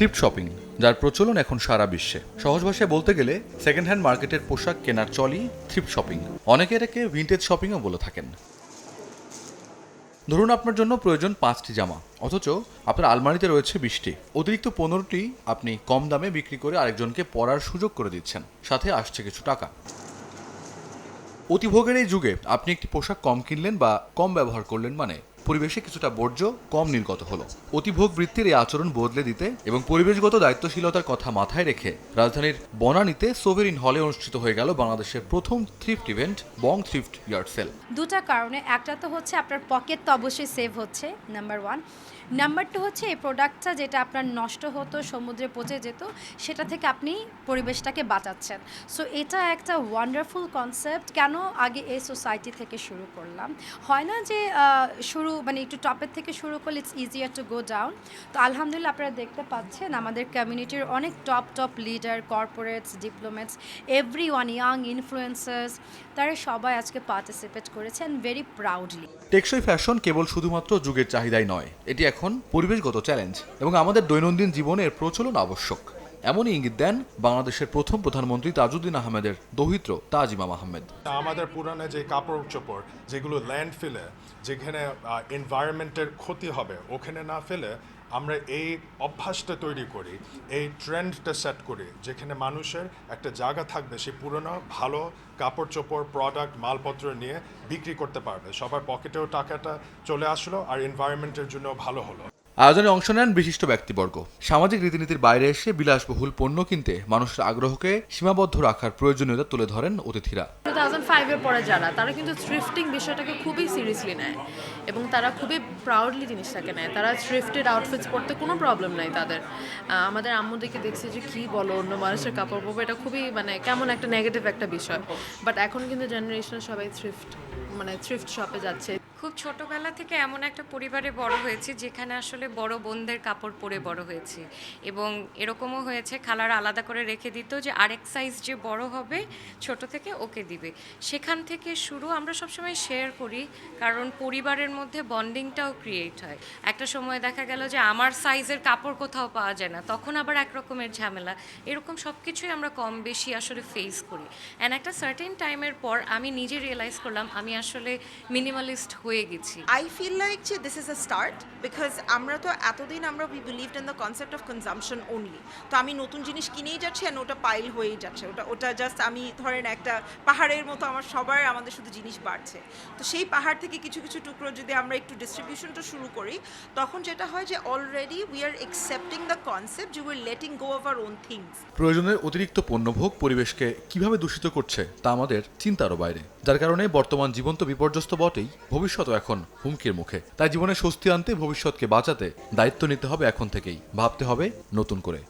Thrift shopping যার প্রচলন এখন সারা বিশ্বে। সহজ ভাষায় বলতে গেলে সেকেন্ড হ্যান্ড মার্কেটের পোশাক কেনার চলই থ্রিফট শপিং অনেকে এটাকে ভিন্টেজ শপিংও বলে থাকেন। ধরুন আপনার জন্য প্রয়োজন পাঁচটি জামা, অথচ আপনার আলমারিতে রয়েছে বিশটি। অতিরিক্ত পনেরোটি আপনি কম দামে বিক্রি করে আরেকজনকে পরার সুযোগ করে দিচ্ছেন, সাথে আসছে কিছু টাকা। অতিভোগের এই যুগে আপনি একটি পোশাক কম কিনলেন বা কম ব্যবহার করলেন মানে পরিবেশে কিছুটা বর্জ্য কম নির্গত হলো। অতিভোগ বৃত্তির এই আচরণ বদলে দিতে এবং পরিবেশগত দায়িত্বশীলতার কথা মাথায় রেখে রাজধানীর বনানীতে সোভেরিন হলে অনুষ্ঠিত হয়ে গেল বাংলাদেশের প্রথম thrift event Bong thrift yard sale দুটা কারণে একটা তো হচ্ছে আপনার পকেট তো অবশ্যই সেভ হচ্ছে নাম্বার ওয়ান নাম্বার টু হচ্ছে এই প্রোডাক্টটা যেটা আপনার নষ্ট হতো সমুদ্রে পচে যেত সেটা থেকে আপনি পরিবেশটাকে বাঁচাচ্ছেন। সো এটা একটা ওয়ান্ডারফুল কনসেপ্ট কেন আগে এই সোসাইটি থেকে শুরু করলাম? হয় না যে আহ, শুরু মানে একটু টপের থেকে শুরু করলে it's easier to go down তো আলহামদুলিল্লাহ আপনারা দেখতে পাচ্ছেন আমাদের কমিউনিটির অনেক top top leader corporates diplomats every one young influencers তারা সবাই আজকে পার্টিসিপেট করেছেন ভেরি প্রাউডলি টেকসই ফ্যাশন কেবল শুধুমাত্র যুগের চাহিদাই নয়, এটি এখন পরিবেশগত চ্যালেঞ্জ এবং আমাদের দৈনন্দিন জীবনের প্রচলন আবশ্যক। এমনই ইঙ্গিত দেন বাংলাদেশের প্রথম প্রধানমন্ত্রী তাজউদ্দিন আহমেদের দৌহিত্র তাজ ইমাম আহমেদ। আমাদের পুরানো যে কাপড় চোপড়, যেগুলো ল্যান্ড ফেলে যেখানে এনভায়রনমেন্টের ক্ষতি হবে, ওখানে না ফেলে আমরা এই অভ্যাসটা তৈরি করি, এই ট্রেন্ডটা সেট করি, যেখানে মানুষের একটা জায়গা থাকবে, সে পুরনো, ভালো কাপড় চোপড় প্রোডাক্ট মালপত্র নিয়ে বিক্রি করতে পারবে। সবার পকেটেও টাকাটা চলে আসলো, আর এনভায়রনমেন্টের জন্য ভালো হলো। আয়োজনে অংশ নেন বিশিষ্ট ব্যক্তিবর্গ। সামাজিক রীতিনীতির বাইরে এসে বিলাসবহুল পণ্য কিনতে মানুষের আগ্রহকে সীমাবদ্ধ রাখার প্রয়োজনীয়তা তুলে ধরেন অতিথিরা। টু থাউজেন্ড ফাইভের পরে যারা, তারা কিন্তু থ্রিফটিং বিষয়টাকে খুবই সিরিয়াসলি নেয় এবং তারা খুবই প্রাউডলি জিনিসটাকে নেয়। তারা থ্রিফটেড আউটফিটস পরতে কোনো প্রবলেম নাই তাদের। আমাদের আম্মুদিকে দেখছি যে কী বলো, অন্য মানুষের কাপড় পরবো, এটা খুবই মানে কেমন একটা নেগেটিভ একটা বিষয়। বাট এখন কিন্তু জেনারেশনে সবাই থ্রিফট মানে থ্রিফট শপে যাচ্ছে খুব ছোটবেলা থেকে এমন একটা পরিবারে বড় হয়েছি যেখানে আসলে বড় বোনদের কাপড় পরে বড় হয়েছে। এবং এরকমও হয়েছে, খালার আলাদা করে রেখে দিত যে আরেক সাইজ যে বড় হবে, ছোট থেকে ওকে দিবে। সেখান থেকে শুরু আমরা সবসময় শেয়ার করি, কারণ পরিবারের মধ্যে বন্ডিংটাও ক্রিয়েট হয়। একটা সময় দেখা গেল যে আমার সাইজের কাপড় কোথাও পাওয়া যায় না, তখন আবার এক রকমের ঝামেলা। এরকম সব কিছুই আমরা কম বেশি আসলে ফেস করি। অ্যান্ড একটা সার্টেন টাইমের পর আমি নিজে রিয়েলাইজ করলাম, আমি আসলে মিনিমালিস্ট হয়ে গেছি। আই ফিল লাইক যে this is a start because আমরা তো এতদিন আমরা we believed in the concept of consumption only তো আমি নতুন জিনিস কিনেই যাচ্ছি আর ওটা পাইল হয়েই যাচ্ছে। ওটা ওটা জাস্ট আমি ধরেন একটা পাহাড়ের মতো আমার সবার আমাদের শুধু জিনিস বাড়ছে। তো সেই পাহাড় থেকে কিছু কিছু টুকরো যদি আমরা একটু ডিস্ট্রিবিউশনটা শুরু করি তখন যেটা হয় যে already we are accepting the concept you will letting go of our own things প্রয়োজনের অতিরিক্ত পণ্যভোগ পরিবেশকে কীভাবে দূষিত করছে তা আমাদের চিন্তারও বাইরে। যার কারণে বর্তমান জীবন তো বিপর্যস্ত বটেই ভবিষ্যৎও এখন হুমকির মুখে। তাই জীবনে স্বস্তি আনতে, ভবিষ্যৎকে বাঁচাতে দায়িত্ব নিতে হবে এখন থেকেই। ভাবতে হবে নতুন করে।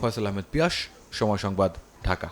ফয়সাল আহমেদ পিয়াস, সময় সংবাদ, ঢাকা।